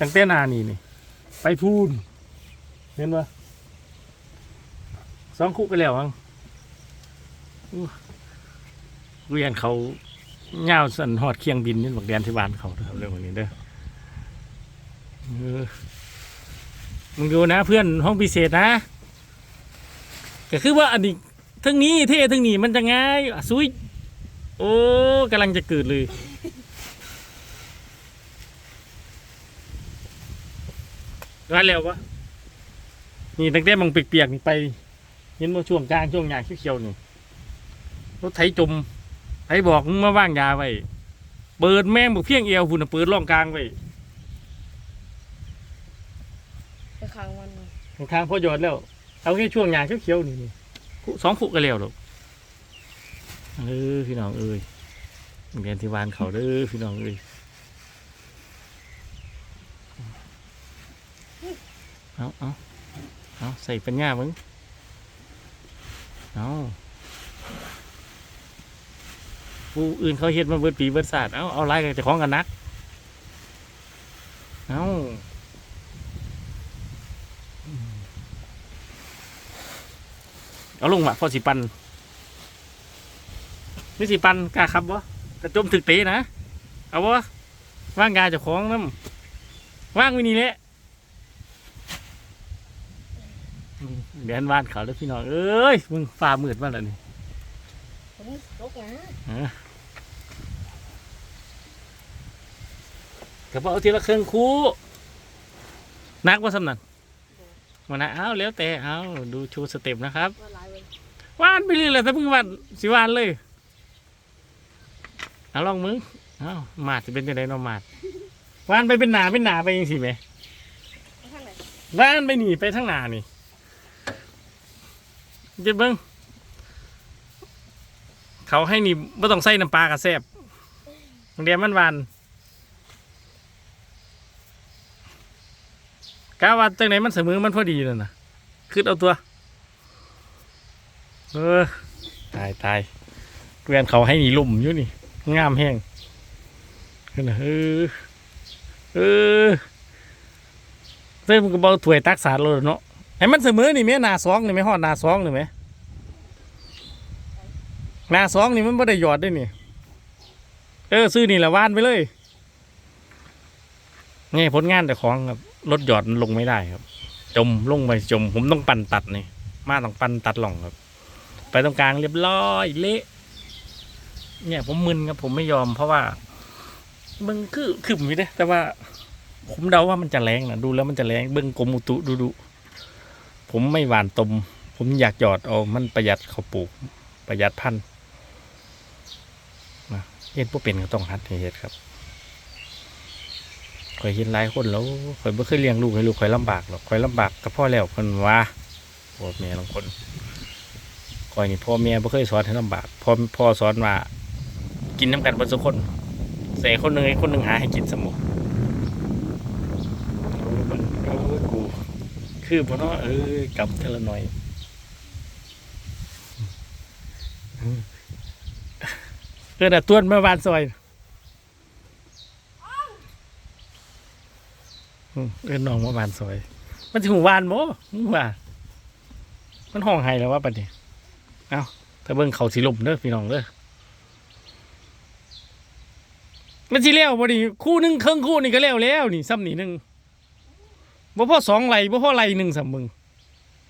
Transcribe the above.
ตั้งแต่นานี่นี่ ไปพูนเห็นปะสองคุกไปแล้วมั้งเรียนเขาเงาสันหอดเคียงบินนี่บอกแดนที่บ้านเขาเรื่องแบบนี้เด้อมึงดูนะเพื่อนห้องพิเศษนะก็คือว่าอันนี้ทั้งนี้เท่ทั้งนี้มันจะง่ายอะซุยโอ้กำลังจะเกิดเลย ร้านแล้วปะนี่ตั้งแต่มึงเปียกๆนี่ไป เห็นว่าช่วงกลางช่วงหยางเขียวๆนี่รถไถจมไถบอกมึงมาว่างยาไว้เปิดแม่งบอกเพียงเอวพุ่นนะเปิดร่องกลางไว้ไปค้างวันหนึ่งทางพ่อหยอดแล้ว เอาแค่ช่วงหยางเขียวๆนี่นี่คุสองขุกันแล้วหรอกเออพี่น้องเอ้ยเรียนที่บ้านเขาเด้อพี่น้องเอ้ย เอาเอาเอาใส่ปัญญามึงเอาผู้อื่นเขาเฮ็ดมาเบิดปีเบิดศาสตร์เอาเอาไล่กันจะคล้องกันนักเอาเอาลงมาพอสิปันนี่สิปันกล้าครับวะกระจมถึกเตะนะ เอาวะว่างงานจะคล้าของน้ำว่างวินี่แหละอืม เดียนบ้านเขาแล้วพี่น้องเอ้ยมึงฝ่ามืดมาแล้วนี่ผมลกนะกระเป๋าทีละเครื่องคู่นักว่าสำนันมานะเอาแล้วแต่เอาดูโชว์สเต็ปนะครับว่าหลายวันวานไปเลยแหละถ้าเพิ่งวานสิวานเลยเอาลองมึงเอามาดจะเป็นยังไงเนาะมาดวานไปเป็นหนาเป็นหนาไปยังสิไหมไปทางไหนวานไปหนีไปทั้งหนานี่เจ็ดเบิ้งเขาให้นี่ไม่ต้องใส่น้ำปลากระแซบเดียมันหวานกาว่าจังไหนมันเสมอมันพอดีเลยนะคือเอาตัว เออ ตายตายเกวียนเขาให้หนีลุ่มอยู่นี่ งามแห้งขึ้นนะเออเออเต้มันก็บอกถวยตักสารเลยเนาะ ไอ้มันเสมอนี่ไหมหนาสองนี่ไหมหอดหนาสองนี่ไหมหนาสองนี่มันไม่ได้หยอดด้วยนี่เออซื้อนี่แหละว่านไปเลยนี่ผลงานแต่ของครับรถหยอดมันลงไม่ได้ครับ จมลงไปจม ผมต้องปั่นตัดนี่มาต้องปั่นตัดหล่องครับ ไปตรงกลางเรียบร้อยเละเนี่ยผมมึนครับผมไม่ยอมเพราะว่ามึงคือคือผมไม่ได้แต่ว่า ผมเดาว่ามันจะแรงนะดูแล้วมันจะแรงเบิ้งกรมอุตุดูดู ผมไม่หวานตม ผมอยากหยอดเอามันประหยัดเขาปลูก ประหยัดพันธุ์นะเฮ็ดพวกเป็นก็ต้องหัดให้เฮ็ดครับข่อยเห็นหลายคนแล้วข่อยไม่เคยเลี้ยงลูกให้ลูกข่อยลำบากหรอกข่อยลำบากกับพ่อแล้วคนว่าพ่อแม่บางคนข่อยนี่พ่อแม่บ่เคยสอนให้ลำบากพ่อพ่อสอนว่ากินน้ำกันบนสุคนเสคนหนึ่งให้คนหนึ่งหาให้กินสมองโอ้มันโอ้ยกู คือพ่อเนาะเออกลับเทละหน่อยเออแต่ต้วนเมื่อวานซอยเออน้องเมื่อวานซอย มันถึงวานโมมึงว่ามันห้องไห้แล้วว่าปัดนี้ถ้าเบิ่งเขาสีลมเด้อพี่น้องเด้อมันสิแล้วบ่ดิคู่หนึงครึ่งคู่นี่ก็แล้วแล้วนี่ซ้ำนี่หนึง บ่พ่อสองไหลบ่พ่อไหลหนึ่งสามมึง